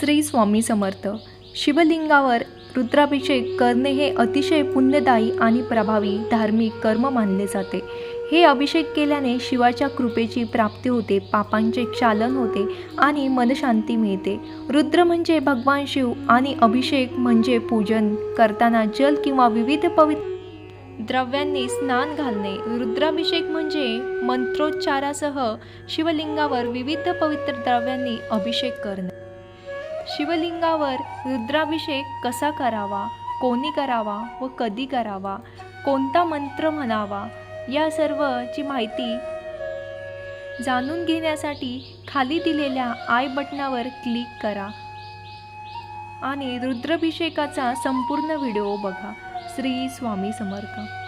श्री स्वामी समर्थ. शिवलिंगावर रुद्राभिषेक करणे हे अतिशय पुण्यदायी आणि प्रभावी धार्मिक कर्म मानले जाते. हे अभिषेक केल्याने शिवाच्या कृपेची प्राप्ती होते पापांचे क्षालन होते आणि मनशांती मिळते. रुद्र म्हणजे भगवान शिव आणि अभिषेक म्हणजे पूजन करताना जल किंवा विविध पवित्र द्रव्यांनी स्नान घालणे. रुद्राभिषेक म्हणजे मंत्रोच्चारासह शिवलिंगावर विविध पवित्र द्रव्यांनी अभिषेक करणे. शिवलिंगावर रुद्राभिषेक कसा करावा? कोणी करावा व कधी करावा? कोणता मंत्र म्हणावा? या सर्वची माहिती जाणून घेण्यासाठी खाली दिलेल्या आय बटनावर क्लिक करा आणि रुद्राभिषेकाचा संपूर्ण व्हिडिओ बघा. श्री स्वामी समर्थ.